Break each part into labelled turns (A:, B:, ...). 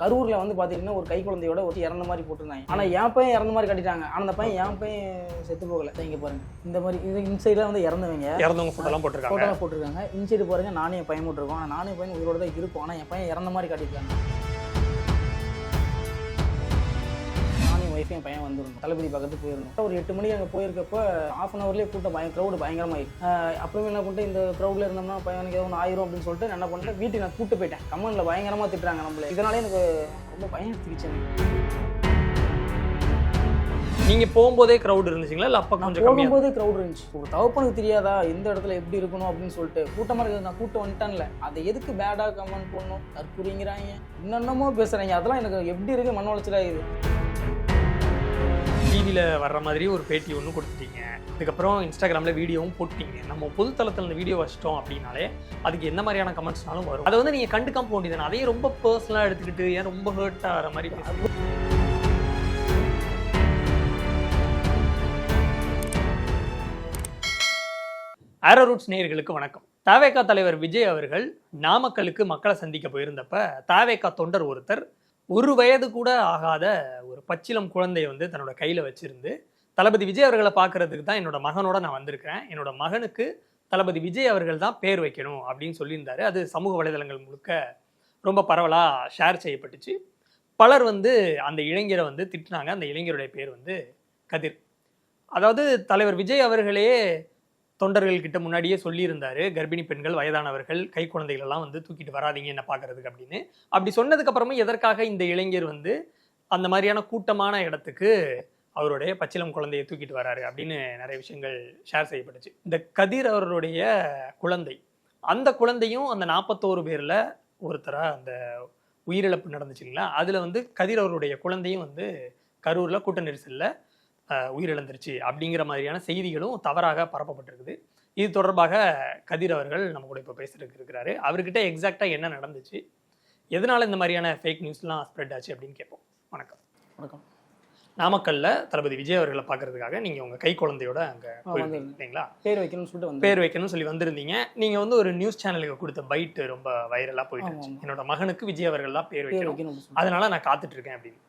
A: கரூரில் வந்து பார்த்தீங்கன்னா ஒரு கை குழந்தையோட ஒரு இறந்த மாதிரி போட்டிருந்தாங்க. ஆனால் என் பையன் இறந்த மாதிரி கட்டிட்டாங்க. ஆனால் அந்த பையன் என் பையன் செத்து போகல. இங்கே பாருங்க. இந்த மாதிரி இது இன்சைடில் வந்து இறந்தவங்க.
B: இறந்தவங்க ஃபோட்டோலாம் போட்டிருக்காங்க.
A: ஃபோட்டோலாம் போட்டிருக்காங்க. இன்சைடு பாருங்க நானே என் பையன் போட்டிருக்கோம். ஆனால் நானே பையன் உயிரோட தான் இருக்கும் ஆனால் என் பையன் இறந்த மாதிரி காட்டியிருக்காங்க. நானும் ஒய்ஃப் என் பையன் வந்திருந்தோம் தளபதி பக்கத்து போயிருந்தோம் ஒரு எட்டு மணிக்கு அங்கே போயிருக்கப்போ ஆஃப் அன் ஹவர்லேயே கூட்டம் பயம் க்ரௌடு பயங்கரமாயிருக்கு அப்புறமே என்ன பண்ணிட்டு இந்த க்ரௌடில் இருந்தோம்னா பையனுக்கு ஏதோ ஒன்று ஆயிரும் அப்படின்னு சொல்லிட்டு என்ன பண்ணிட்டேன் வீட்டுக்கு நான் கூட்டு போயிட்டேன். கமெண்ட்ல பயங்கரமாக திட்டுறாங்க நம்மள. இதனாலே எனக்கு ரொம்ப பயம் எடுத்துக்கிச்சு எனக்கு.
B: நீங்க போகும்போதே கிரவுட் இருந்துச்சுங்களா? இல்ல அப்ப கொஞ்சம்
A: போகும்போதே க்ரௌட் இருந்துச்சு. ஒரு தவப்பனுக்கு தெரியாதா எந்த இடத்துல எப்படி இருக்கணும் அப்படின்னு சொல்லிட்டு. கூட்டமாக இருக்குது நான் கூட்டம் வந்துட்டேன்ல. அதை எதுக்கு பேடாக கமெண்ட் பண்ணணும்? தற்கொலைங்கிறாங்க என்னென்னமோ பேசுகிறாங்க அதெல்லாம் எனக்கு எப்படி இருக்கு? மன உளைச்சலாக இது
B: டிவியில் வர்ற மாதிரி ஒரு பேட்டி ஒன்று கொடுத்துட்டீங்க. அதுக்கப்புறம் இன்ஸ்டாகிராமில் வீடியோவும் போட்டீங்க. நம்ம பொதுத்தளத்தில் இந்த வீடியோ வச்சிட்டோம் அப்படின்னாலே அதுக்கு எந்த மாதிரியான கமெண்ட்ஸ்னாலும் வரும். அதை வந்து நீங்கள் கண்டுக்காம போக வேண்டியது அதையும் ரொம்ப பர்சனலாக எடுத்துக்கிட்டு ஏன் ரொம்ப ஹர்ட் ஆகிற மாதிரி பேசுறீங்க? ஆரோ ரூட்ஸ் நேயர்களுக்கு வணக்கம். தாவேகா தலைவர் விஜய் அவர்கள் நாமக்கலுக்கு மக்களை சந்திக்க போயிருந்தப்ப தாவேகா தொண்டர் ஒருத்தர் ஒரு வயது கூட ஆகாத ஒரு பச்சிலம் குழந்தையை வந்து தன்னோட கையில் வச்சிருந்து தளபதி விஜய் அவர்களை பார்க்கறதுக்கு தான் என்னோட மகனோட நான் வந்திருக்கிறேன். என்னோட மகனுக்கு தளபதி விஜய் அவர்கள் தான் பேர் வைக்கணும் அப்படின்னு சொல்லியிருந்தாரு. அது சமூக வலைதளங்கள் முழுக்க ரொம்ப பரவலாக ஷேர் செய்யப்பட்டுச்சு. பலர் வந்து அந்த இளைஞரை வந்து திட்டினாங்க. அந்த இளைஞருடைய பேர் வந்து கதிர். அதாவது தலைவர் விஜய் அவர்களே தொண்டர்கள் கிட்ட முன்னாடியே சொல்லியிருந்தாரு கர்ப்பிணி பெண்கள் வயதானவர்கள் கை குழந்தைகள் எல்லாம் வந்து தூக்கிட்டு வராதீங்க என்ன பார்க்கறதுக்கு அப்படின்னு. அப்படி சொன்னதுக்கு அப்புறமும் எதற்காக இந்த இளைஞர் வந்து அந்த மாதிரியான கூட்டமான இடத்துக்கு அவருடைய பச்சிலம் குழந்தையை தூக்கிட்டு வராரு அப்படின்னு நிறைய விஷயங்கள் ஷேர் செய்யப்பட்டுச்சு. இந்த கதிர் அவருடைய குழந்தை அந்த குழந்தையும் அந்த நாற்பத்தோரு பேரில் ஒருத்தராக அந்த உயிரிழப்பு நடந்துச்சுங்களா அதில் வந்து கதிர் அவருடைய குழந்தையும் வந்து கரூரில் கூட்ட நெரிசலில் உயிரிழந்துருச்சு அப்படிங்கிற மாதிரியான செய்திகளும் தவறாக பரப்பப்பட்டிருக்குது. இது தொடர்பாக கதிர் அவர்கள் நம்ம கூட இப்போ பேசுறதுக்கு இருக்கிறாரு. அவர்கிட்ட எக்ஸாக்டாக என்ன நடந்துச்சு? எதனால இந்த மாதிரியான ஃபேக் நியூஸ்லாம் ஸ்ப்ரெட் ஆச்சு அப்படின்னு கேட்போம். வணக்கம்.
A: வணக்கம்.
B: நாமக்கல்ல தளபதி விஜய் அவர்களை பார்க்கறதுக்காக நீங்க உங்க கை குழந்தையோட அங்க. போயிருந்தீங்களா
A: பேர் வைக்கணும்னு சொல்லிட்டு
B: பேர் வைக்கணும்னு சொல்லி வந்திருந்தீங்க. நீங்க வந்து ஒரு நியூஸ் சேனலுக்கு கொடுத்த பைட் ரொம்ப வைரலா போயிட்டு. என்னோட மகனுக்கு விஜய் அவர்கள் தான் பேர் வைக்கணும். அதனால நான் காத்துட்டு இருக்கேன் அப்படின்னு.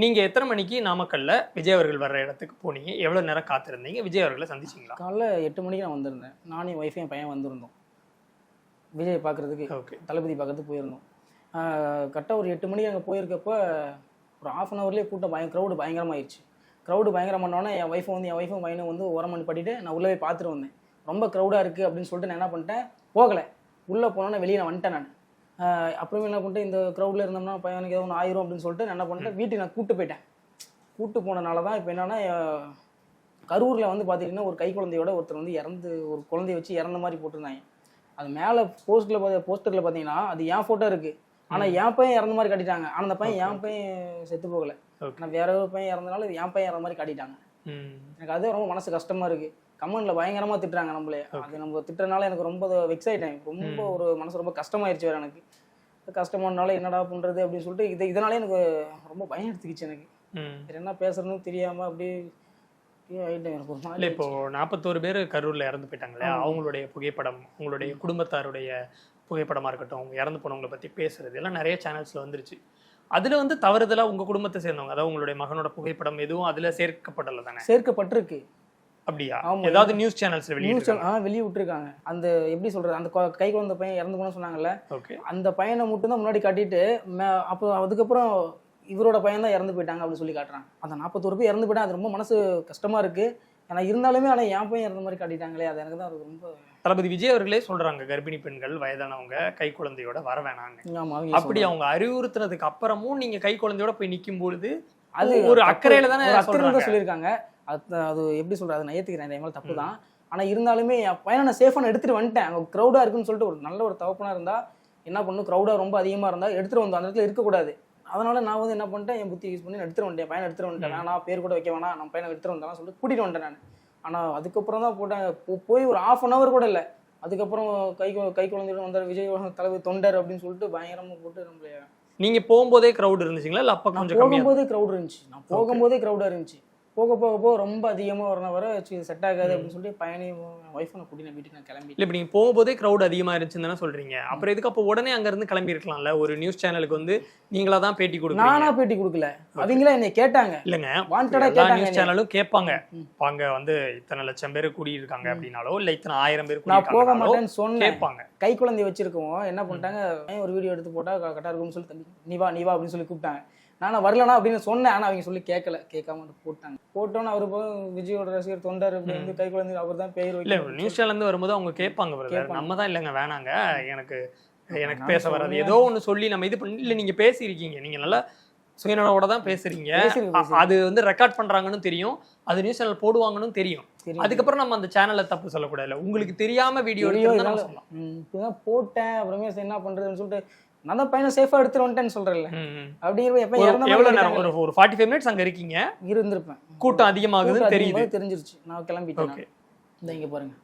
B: நீங்க எத்தனை மணிக்கு நாமக்கல்ல விஜய் அவர்கள் வர்ற இடத்துக்கு போனீங்க? எவ்வளவு நேரம் காத்திருந்தீங்க? விஜய் அவர்களை சந்திச்சீங்களா?
A: காலைல எட்டு மணிக்கு நான் வந்திருந்தேன். நானும் ஒய்ஃப் என் பையன் வந்திருந்தோம். விஜய் பார்க்கறதுக்கு
B: ஓகே
A: தளபதி பார்க்கறதுக்கு போயிருந்தோம். கரெக்டாக ஒரு எட்டு மணிக்கு அங்கே போயிருக்கப்போ ஒரு ஆஃப் அன் ஹவர்லேயே கூட்டம் பயம் க்ரௌடு பயங்கரமாயிருச்சு. க்ரௌடு பயங்கரம் பண்ணோன்னே என் ஒய்ஃபும் வந்து என் ஒய்ஃபும் பையனும் வந்து ஓரம் பண்ணி பண்ணிட்டு நான் உள்ளே போய் பார்த்துட்டு வந்தேன். ரொம்ப க்ரௌடாக இருக்குது அப்படின்னு சொல்லிட்டு நான் என்ன பண்ணிட்டேன்? போகலை. உள்ளே போனோன்னே வெளியே நான் வந்துட்டேன் நான். அப்புறமே என்ன பண்ணிட்டு இந்த க்ரௌடில் இருந்தோம்னா பையனுக்கு ஏதோ ஒன்று ஆயிரும் அப்படின்னு சொல்லிட்டு நான் என்ன பண்ணிட்டேன் வீட்டுக்கு நான் கூட்டு போயிட்டேன். கூட்டு போனனால தான் இப்போ என்னன்னா கரூரில் வந்து பார்த்தீங்கன்னா ஒரு கை குழந்தையோட ஒருத்தர் வந்து இறந்து ஒரு குழந்தைய வச்சு இறந்த மாதிரி போட்டிருந்தாங்க. அது மேலே போஸ்ட்டில் போஸ்டரில் பார்த்தீங்கன்னா அது என் ஃபோட்டோ இருக்குது ஆனால் என் பையன் இறந்த மாதிரி காட்டிட்டாங்க. ஆனால் அந்த பையன் என் பையன் செத்து போகல. ஆனால் வேற ஒரு பையன் இறந்தனால என் பையன் இறந்த மாதிரி காட்டிட்டாங்க. எனக்கு அது ரொம்ப மனசு கஷ்டமா இருக்கு. கமெண்ட்ல பயங்கரமா திட்டுறாங்க நம்மளே. அது நம்ம திட்டுறதுனால எனக்கு ரொம்ப வெக்ஸ் ஆயிட்டேன். ரொம்ப ஒரு மனசு ரொம்ப கஷ்டமாயிருச்சு வேற எனக்கு. கஷ்டமானால என்னடா பண்றது அப்படின்னு சொல்லிட்டு இது இதனாலே எனக்கு ரொம்ப பயம் எடுத்துக்கிச்சு எனக்கு. என்ன பேசுறதுன்னு தெரியாம அப்படியே
B: இல்ல இப்போ நாற்பத்தோரு பேர் கரூர்ல இறந்து போயிட்டாங்களே. அவங்களுடைய புகைப்படம் உங்களுடைய குடும்பத்தாருடைய புகைப்படமா இருக்கட்டும் அவங்க இறந்து போனவங்களை பத்தி பேசுறது எல்லாம் நிறைய சேனல்ஸ்ல வந்துருச்சு. அதுல வந்து தவறுதலா உங்க குடும்பத்தை சேர்ந்தவங்க அதாவது உங்களுடைய மகனோட புகைப்படம் எதுவும் அதுல சேர்க்கப்படல தானே?
A: சேர்க்கப்பட்டிருக்கு.
B: அப்படியா. ஏதாவது நியூஸ் சேனல்ஸ்ல
A: நியூஸ்
B: வெளியிட்டு
A: ஆ வெளியே விட்டுருக்காங்க அந்த எப்படி சொல்றது அந்த கொ- குழந்தை பையன் இறந்து போன சொன்னாங்கல்ல
B: ஓகே.
A: அந்த பையனை மட்டும் தான் முன்னாடி காட்டிட்டு அப்போ அதுக்கப்புறம் இவரோட பையன் தான் இறந்து போயிட்டாங்க அப்படின்னு சொல்லி காட்டுறாங்க. அந்த நாற்பத்தோரு பேர் இறந்து போயிட்டாங்க அது ரொம்ப மனசு கஷ்டமா இருக்கு. ஆனா இருந்தாலுமே ஆனால் என் பையன் இறந்த மாதிரி காட்டிட்டாங்களே அது எனக்கு தான் ரொம்ப
B: தளபதி விஜய் அவர்களே சொல்றாங்க கர்ப்பிணி பெண்கள் வயதானவங்க கை குழந்தையோட வர வேணான்னு அப்படி அவங்க அறிவுறுத்துனதுக்கு அப்புறமும் நீங்க கை குழந்தையோட போய் நிக்கும் பொழுது
A: அது
B: ஒரு. அக்கறையில தானே.
A: தான் சொல்லியிருக்காங்க. அது அது எப்படி சொல்றது? அதை நான் ஏத்துக்கிறேன். என் மேல தப்பு தான் ஆனா இருந்தாலுமே என் பையனை நான் சேஃபான எடுத்துட்டு வந்துட்டேன். அங்க க்ரௌடா இருக்குன்னு சொல்லிட்டு ஒரு நல்ல ஒரு தவப்பனா இருந்தா என்ன பண்ணும்? க்ரௌடா ரொம்ப அதிகமா இருந்தா எடுத்துட்டு வந்து அந்த இடத்துல இருக்கக்கூடாது. அதனால நான் வந்து என்ன பண்ணிட்டேன்? என் புத்தி யூஸ் பண்ணி எடுத்துட்டு வந்துட்டேன். பையனை எடுத்துட்டு வந்துட்டேன். நான் பேர் கூட வைக்க வேணாம். நம்ம பையனை எடுத்துட்டு வந்தேன் சொல்லிட்டு கூட்டிட்டு வந்துட்டேன் நான். ஆனா அதுக்கப்புறம் தான் போட்டேன். போய் ஒரு ஆஃப் அன் ஹவர் கூட இல்லை. அதுக்கப்புறம் கை கு- குழந்தையோட வந்தார் விஜய் தலைவர் தொண்டர் அப்படின்னு சொல்லிட்டு பயங்கரமா போட்டு நம்மள
B: நீங்க போகும்போதே கிரவுட் இருந்துச்சுங்களா? இல்ல அப்ப கொஞ்சம்
A: போகும்போதே க்ரௌட் இருந்துச்சு. நான் போகும்போதே க்ரௌடா இருந்துச்சு. போக போக போக ரொம்ப அதிகமாக வரணும் வர செட் ஆகாது அப்படின்னு சொல்லிட்டு பையனையும் ஒய்ஃபை நான் கூட்டி நான் வீட்டுக்கு நான் கிளம்பி
B: இல்ல இப்ப நீங்க போகும்போதே க்ரௌட் அதிகமா இருந்துச்சுன்னு தானே சொல்றீங்க. அப்புறம் எதுக்கு அப்போ உடனே அங்க இருந்து கிளம்பி இருக்கலாம்ல ஒரு நியூஸ் சேனலுக்கு வந்து நீங்களா தான் பேட்டி கொடுக்கணும்
A: நானா பேட்டி கொடுக்கல. அவங்களே என்னை கேட்டாங்க.
B: இல்லங்க. எல்லா நியூஸ். சேனலும் கேட்பாங்க. அங்க வந்து இத்தனை லட்சம் பேர் கூடியிருக்காங்க அப்படின்னாலோ இல்ல இத்தனை ஆயிரம் பேர்
A: நான் போக மாட்டேன்னு சொன்னேன்.
B: கேட்பாங்க.
A: கை குழந்தை வச்சிருக்கோம். என்ன பண்ணிட்டாங்க? "ஏன் ஒரு வீடியோ எடுத்து போட்டா கரெக்டாக இருக்கும்னு சொல்லி நீ வா நீ வா அப்படின்னு சொல்லி கூப்பிட்டாங்க. நான் வரலனா அப்படின்னு சொன்னேன். ஆனா அவங்க சொல்லி கேட்கல கேட்காம போட்டாங்க. போட்டோன்னு அவரு விஜயோட ரசிகர் தொண்டர் வந்து கை குழந்தை அவர் தான் பெயர்
B: இல்ல. நியூஸ் சேனல்ல இருந்து வரும்போது அவங்க கேட்பாங்க. நம்ம தான் இல்லைங்க வேணாங்க. எனக்கு எனக்கு பேச வராது. ஏதோ ஒண்ணு சொல்லி நம்ம இது பண்ணி இல்ல நீங்க பேசியிருக்கீங்க. நீங்க நல்லா சுயநலோட தான் பேசுறீங்க. அது வந்து ரெக்கார்ட் பண்றாங்கன்னு தெரியும். அது நியூஸ் சேனல் போடுவாங்கன்னு தெரியும். அதுக்கப்புறம் நம்ம அந்த சேனல்ல தப்பு சொல்லக்கூடாது. உங்களுக்கு தெரியாம வீடியோ
A: போட்டேன். அப்புறமே என்ன பண்றதுன்னு சொல்லிட்டு நான் தான் பையனை சேஃபா எடுத்துட்டு வந்துட்டேன்னு சொல்றேன்ல. அப்படிங்கிறப்ப எப்ப இறந்த
B: எவ்வளவு நேரம். ஒரு ஒரு ஃபார்ட்டி ஃபைவ் மினிட்ஸ் அங்க இருக்கீங்க.
A: இருந்திருப்பேன்.
B: கூட்டம் அதிகமாகுதுன்னு
A: கூட்டம்
B: தெரியுது.
A: தெரிஞ்சிருச்சு. நான் கிளம்பிட்டேன் இந்த இங்க பாருங்க.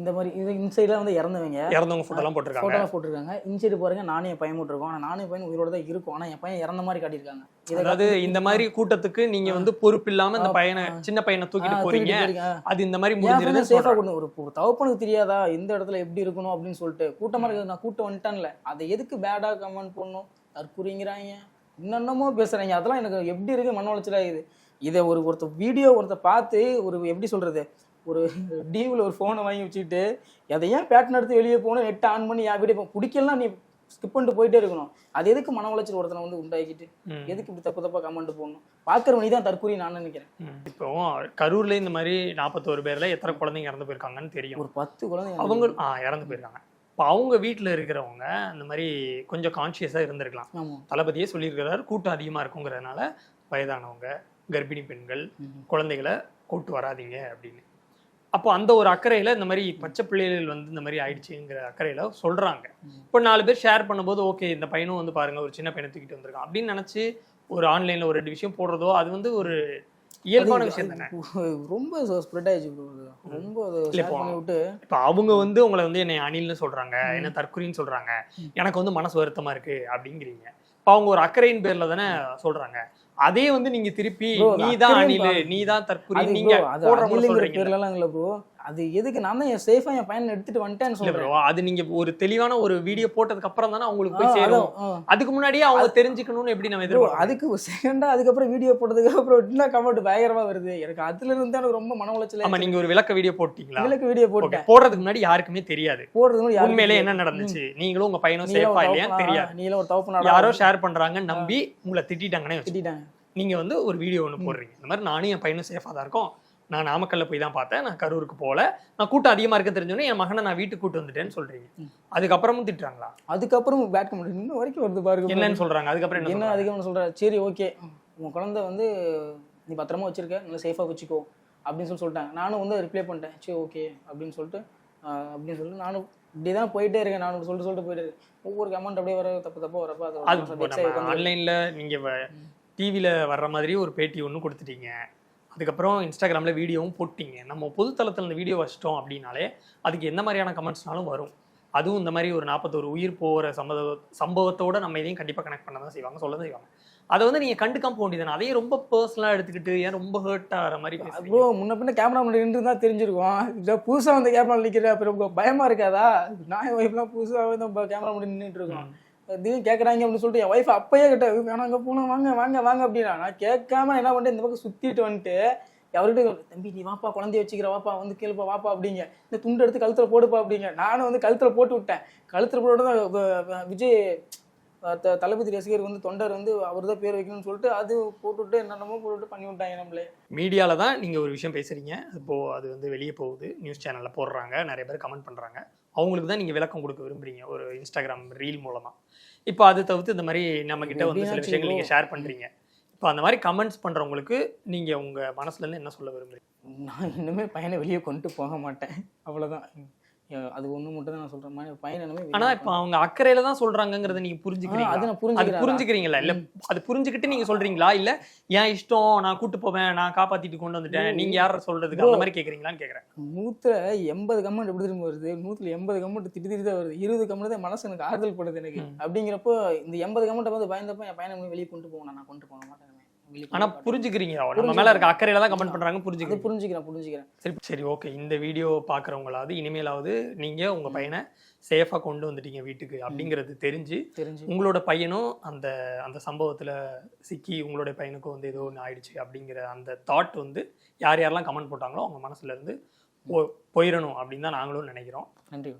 A: இந்த மாதிரி இது இன்சைட்ல வந்து இறந்தவங்க.
B: இறந்தவங்க ஃபோட்டோ எல்லாம் போட்டிருக்காங்க.
A: போட்டோலாம் போட்டிருக்காங்க. இன்சைடு பாருங்க நானும் என் பையன் போட்டிருக்கோம். ஆனா நானும் பையன் உயிரோட தான் இருக்கும். ஆனா என் பையன் இறந்த மாதிரி காட்டியிருக்காங்க.
B: அதாவது இந்த மாதிரி கூட்டத்துக்கு நீங்க வந்து பொறுப்பு இல்லாம இந்த பையனை சின்ன பையனை தூக்கிட்டு போறீங்க. அது இந்த மாதிரி
A: பையனை சேஃபா கொடுங்க ஒரு தவப்பனுக்கு தெரியாதா எந்த இடத்துல எப்படி இருக்கணும் அப்படின்னு சொல்லிட்டு. கூட்டமா இருக்கு நான் கூட்டம் வந்துட்டேன்ல. அதை எதுக்கு பேடா கமெண்ட் பண்ணணும் தற்கூறிங்கிறாங்க. என்னென்னமோ பேசுறாங்க. அதெல்லாம் எனக்கு எப்படி இருக்கு மன உளைச்சலா இது இதை ஒரு ஒருத்தர் வீடியோ ஒருத்தர் பார்த்து ஒரு எப்படி சொல்றது ஒரு டிவியில் ஒரு ஃபோனை வாங்கி வச்சுக்கிட்டு அதை ஏன் பேட்டர்ன் எடுத்து வெளியே போகணும் நெட் ஆன் பண்ணி என் வீடியோ பிடிக்கலாம் நீ ஸ்கிப் பண்ணிட்டு போயிட்டே இருக்கணும். அது எதுக்கு மன உளைச்சல் ஒருத்தனை வந்து உண்டாக்கிட்டு. எதுக்கு இப்படி தப்பு தப்பா கமெண்ட் போடணும்? பார்க்குறவனி தான் தற்கூறி நான் நினைக்கிறேன்.
B: இப்போ கரூர்ல இந்த மாதிரி நாற்பத்தோரு பேர்ல எத்தனை குழந்தைங்க இறந்து போயிருக்காங்கன்னு தெரியும்.
A: ஒரு பத்து குழந்தை
B: அவங்க ஆ இறந்து போயிருக்காங்க. இப்போ அவங்க வீட்டுல இருக்கிறவங்க இந்த மாதிரி கொஞ்சம் கான்சியஸா இருந்திருக்கலாம். தளபதியே சொல்லியிருக்கிறார் கூட்டம் அதிகமா இருக்குங்கிறதுனால வயதானவங்க கர்ப்பிணி பெண்கள். குழந்தைகளை கூட்டு வராதீங்க அப்படின்னு. அப்போ அந்த ஒரு அக்கறையில இந்த மாதிரி பச்சை பிள்ளைகள் வந்து இந்த மாதிரி ஆயிடுச்சுங்கிற அக்கறையில சொல்றாங்க.
A: ம்.
B: இப்போ நாலு பேர் ஷேர் பண்ணும்போது ஓகே இந்த பையனும் வந்து பாருங்க ஒரு சின்ன பையனை தூக்கிட்டு வந்திருக்கான் அப்படின்னு நினைச்சு ஒரு ஆன்லைன்ல ஒரு ரெண்டு விஷயம் போடுறதோ அது வந்து ஒரு இயல்பான விஷயம் தானே?
A: ரொம்ப ஸ்ப்ரெட் ஆயிடுச்சு. ரொம்ப விட்டு
B: இப்போ அவங்க வந்து உங்களை வந்து என்னை அணில்னு சொல்றாங்க என்ன தற்குறின்னு சொல்றாங்க. எனக்கு வந்து மனசு வருத்தமா இருக்கு அப்படிங்கிறீங்க. இப்போ அவங்க ஒரு அக்கறையின் பேர்ல தானே சொல்றாங்க. அதே வந்து நீங்க திருப்பி
A: Bro, அது
B: நீ தான்
A: அக்கறையின்
B: அணிலு
A: பா-
B: நீ தான் தற்குறி
A: அது
B: நீங்க சொல்றீங்க
A: பேர்ல எல்லாம் இல்ல ப்ரோ அது எதுக்கு? நான் தான் என் சேஃபா என் பையனை எடுத்துட்டு வந்துட்டேன்னு சொல்றேன்.
B: அது நீங்க ஒரு தெளிவான ஒரு வீடியோ போட்டதுக்கு அப்புறம் தானே அவங்களுக்கு போய் சேரும். அதுக்கு முன்னாடியே அவங்க தெரிஞ்சுக்கணும்னு எப்படி நம்ம எதிர்பார்க்கணும்
A: அதுக்கு செகண்டா அதுக்கப்புறம் வீடியோ போட்டதுக்கு அப்புறம் இன்னும் கமெண்ட் பயங்கரமா வருது? எனக்கு அதுல இருந்து எனக்கு ரொம்ப மன உளைச்சல
B: ஆமா நீங்க ஒரு விளக்க வீடியோ போட்டீங்களா?
A: விளக்கு வீடியோ
B: ஓகே
A: போட்டேன்.
B: போடுறதுக்கு முன்னாடி யாருக்குமே தெரியாது.
A: போடுறது முன்னாடி யாருக்கும்
B: உண்மையிலே. என்ன நடந்துச்சு? நீங்களும் உங்க பையனும் சேஃபா இல்லையான்னு தெரியாது.
A: நீலாம் ஒரு தவப்பனாடா
B: யாரோ ஷேர் பண்றாங்கன்னு நம்பி உங்களை திட்டிட்டாங்கன்னே வச்சு
A: திட்டிட்டாங்க.
B: நீங்க வந்து ஒரு வீடியோ ஒன்று போடுறீங்க. இந்த மாதிரி நானும் என் பையனும் சேஃபாக தான் இருக்கோம். நான் நாமக்கல்ல போய் தான் பார்த்தேன். நான் கரூருக்கு போகல நான் கூட்டம் அதிகமா இருக்க தெரிஞ்சோன்னே என் மகனை நான் வீட்டுக்கு கூட்டு வந்துட்டேன்னு சொல்றீங்க. அதுக்கப்புறமும் திட்டுறாங்களா?
A: அதுக்கப்புறம் பேட் கமெண்ட் இன்னும் வரைக்கும் வருது பாருங்க.
B: என்னன்னு சொல்றாங்க? அதுக்கப்புறம் என்ன?
A: அதிகமாக சொல்ற சரி ஓகே உன் குழந்தை வந்து நீ பத்திரமா வச்சிருக்க. நல்லா சேஃபாக வச்சுக்கோ. அப்படின்னு சொல்லி சொல்லிட்டாங்க. நானும் வந்து ரிப்ளை பண்ணிட்டேன். சரி ஓகே அப்படின்னு சொல்லிட்டு அப்படின்னு சொல்லிட்டு நானும் இப்படி தான் போயிட்டே இருக்கேன். நான் சொல்லிட்டு சொல்லிட்டு போயிட்டே இருக்கேன். ஒவ்வொரு கமெண்ட் அப்படியே வர தப்பு தப்பா வரப்ப அது
B: ஆன்லைன்ல நீங்க டிவியில வர்ற மாதிரி ஒரு பேட்டி ஒன்று கொடுத்துட்டீங்க. அதுக்கப்புறம் இன்ஸ்டாகிராம்ல வீடியோவும் போட்டீங்க. நம்ம பொதுத்தளத்தில் இந்த வீடியோ வச்சிட்டோம் அப்படின்னாலே அதுக்கு எந்த மாதிரியான கமெண்ட்ஸ்னாலும் வரும். அதுவும் இந்த மாதிரி ஒரு நாற்பத்தோரு உயிர் போகிற சம்பவ சம்பவத்தோட நம்ம இதையும் கண்டிப்பாக கனெக்ட் பண்ண தான் செய்வாங்க சொல்ல தான் செய்வாங்க. அதை வந்து நீங்கள் கண்டுக்காம போக வேண்டியதானே அதையும் ரொம்ப பர்சனலாக எடுத்துக்கிட்டு ஏன் ரொம்ப ஹர்ட் ஆகிற மாதிரி
A: ப்ரோ முன்ன பின்ன கேமரா முன்னாடி தான் தெரிஞ்சிருக்கும். இதை புதுசாக வந்து கேமரா நிற்கிற அப்புறம் உங்க பயமா இருக்காதா? நான் ஒய்ஃப்லாம் புதுசாக வந்து கேமரா முன்னாடி நின்றுட்டு இருக்கோம். திடீர்னு கேட்குறாங்க அப்படின்னு சொல்லிட்டு என் ஒய்ஃப் அப்பயே கிட்ட வேணாம் அங்கே போனோம் வாங்க வாங்க வாங்க அப்படின்னா நான் கேட்காம என்ன பண்ணிட்டு இந்த பக்கம் சுற்றிட்டு வந்துட்டு அவர்கிட்ட தம்பி நீ வாப்பா குழந்தைய வச்சுக்கிற வாப்பா வந்து கேளுப்பா வாப்பா அப்படிங்க. இந்த துண்டு எடுத்து கழுத்தில் போடுப்பா அப்படிங்க. நானும் வந்து கழுத்தில் போட்டு விட்டேன். கழுத்துல போட்டு விஜய் த- தளபதி ரசிகர் வந்து தொண்டர் வந்து அவர் தான் பேர் வைக்கணும்னு சொல்லிட்டு அது போட்டுவிட்டு என்னென்னமோ போட்டுவிட்டு பண்ணி விட்டாங்க நம்மளே.
B: மீடியாவில் தான் நீங்கள் ஒரு விஷயம் பேசுகிறீங்க இப்போ அது வந்து வெளியே போகுது. நியூஸ் சேனலில் போடுறாங்க. நிறைய பேர் கமெண்ட் பண்ணுறாங்க அவங்களுக்கு தான் நீங்கள் விளக்கம் கொடுக்க விரும்புறீங்க. ஒரு இன்ஸ்டாகிராம் ரீல் மூலமாக இப்போ அது தவிர்த்து இந்த மாதிரி நம்ம கிட்ட வந்து சில விஷயங்கள். நீங்கள் ஷேர் பண்ணுறீங்க இப்போ அந்த மாதிரி கமெண்ட்ஸ் பண்ணுறவங்களுக்கு நீங்கள் உங்கள் மனசுலேருந்து என்ன சொல்ல விரும்புறீங்க?
A: நான் இன்னுமே பையனை வெளியே கொண்டு போக மாட்டேன். அவ்வளவுதான். அஹ் அது ஒண்ணு மட்டும் தான் நான் சொல்றேன். பையனை வெளியே
B: ஆனால் இப்போ அவங்க அக்கறையில தான் சொல்கிறாங்கங்கிறத நீங்கள்
A: ஆ,
B: புரிஞ்சுக்கிறீங்க
A: அது நான்
B: அது
A: புரிஞ்சுக்கிறேன்
B: புரிஞ்சுக்கிறீங்களா? இல்ல அது புரிஞ்சுக்கிட்டு நீங்க சொல்றீங்களா? இல்ல என் இஷ்டம் நான் கூட்டு போவேன் நான் காப்பாத்திட்டு கொண்டு வந்துட்டேன். நீங்க யார சொல்றதுக்கு அந்த மாதிரி கேக்குறீங்களான்னு கேக்குறேன்.
A: நூத்துல எண்பது கமெண்ட் எப்படி திரும்ப வருது? நூத்துல எண்பது கமெண்ட் திட்டு திட்டு தான் வருது. இருபது கமெண்ட் தான் மனசு எனக்கு ஆறுதல் படுது எனக்கு. அப்படிங்கிறப்போ இந்த எண்பது கமெண்ட் வந்து பயந்தப்ப என் பையனை வெளியே கொண்டு போகணும் நான் கொண்டு போக மாட்டேன்.
B: ஆனா. புரிஞ்சுக்கிறீங்க. நம்ம மேல இருக்க அக்கறையில தான் கமெண்ட் பண்றாங்க
A: அது
B: புரிஞ்சுக்கிறீங்க.
A: புரிஞ்சுக்கிறேன் புரிஞ்சுக்கிறேன்
B: சரி சரி ஓகே இந்த வீடியோ பார்க்குறவங்களாவது இனிமேலாவது நீங்க உங்க பையனை சேஃபா கொண்டு வந்துட்டீங்க வீட்டுக்கு அப்படிங்கிறது தெரிஞ்சு
A: தெரிஞ்சு.
B: உங்களோட பையனும் அந்த அந்த சம்பவத்துல சிக்கி உங்களுடைய பையனுக்கும் வந்து ஏதோ ஒன்று ஆயிடுச்சு அப்படிங்கிற அந்த தாட் வந்து யார் யாரெல்லாம் கமெண்ட் போட்டாங்களோ அவங்க மனசுல இருந்து போயிடணும் அப்படின்னு தான் நாங்களும் நினைக்கிறோம்.
A: நன்றி.